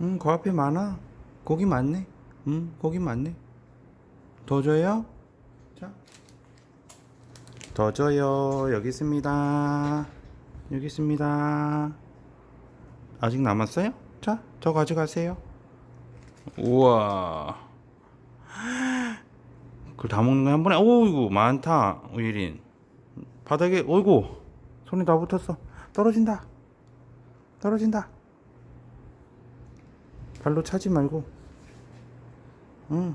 응, 그 앞에 많아. 고기 많네. 응, 고기 많네. 더 줘요? 자. 더 줘요. 여기 있습니다. 여기 있습니다. 아직 남았어요? 자, 저 가져가세요. 우와. 그걸 다 먹는 거야 한 번에? 오이구 많다. 우일인. 바닥에 어이구 손이 다 붙었어. 떨어진다. 떨어진다. 발로 차지 말고. 응.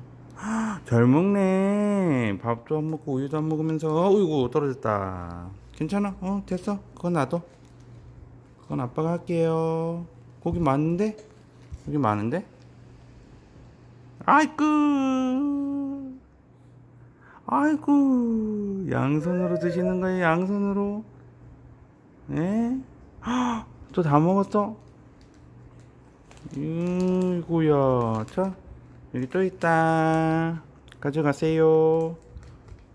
잘 먹네. 밥도 안 먹고 우유도 안 먹으면서 어이구 떨어졌다. 괜찮아. 어 됐어. 그건 놔둬. 그건 아빠가 할게요. 고기 많은데? 여기 많은데? 아이고. 아이고. 양손으로 드시는 거예요. 양손으로. 네? 또다 먹었어? 이고야. 자, 여기 또 있다. 가져가세요.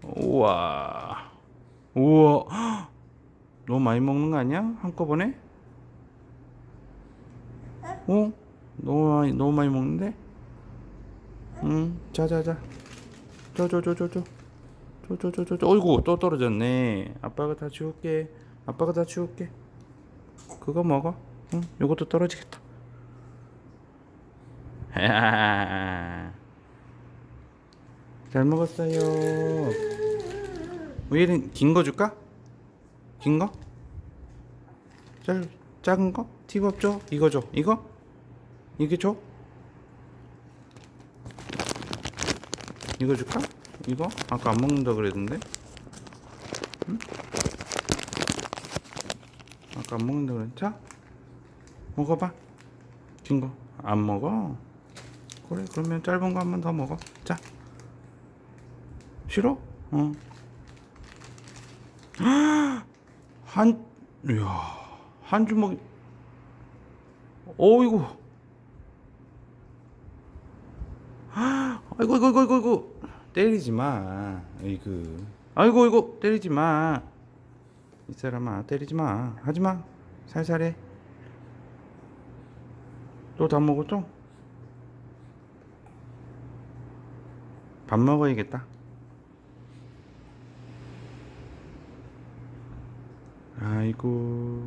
우와. 우와. 너무 많이 먹는 거 아니야? 한꺼번에? 어? 너무 많이, 너무 많이 먹는데? 응, 자, 자, 자. 줘, 줘, 줘, 줘, 줘. 줘, 줘, 줘, 줘, 줘. 어이구, 또 떨어졌네. 아빠가 다 치울게. 아빠가 다 치울게. 그거 먹어. 응, 요것도 떨어지겠다. 잘 먹었어요. 우일은 긴거 줄까? 긴 거? 짤 작은 거? 팁업 줘? 이거 줘? 이거? 이게 줘? 이거 줄까? 이거? 아까 안 먹는다 그랬는데? 응? 아까 안 먹는다 그랬 자 먹어봐 긴 거 안 먹어? 그래 그러면 짧은 거 한 번 더 먹어 자 싫어? 어. 한, 이야, 한 주먹, 어이구. 아이고, 아이고, 아이고, 아이고, 아이고. 때리지 마. 아이고. 아이고, 아이고, 때리지 마. 이 사람아, 때리지 마. 하지 마. 살살 해. 또 다 먹었죠? 밥 먹어야겠다. 아이고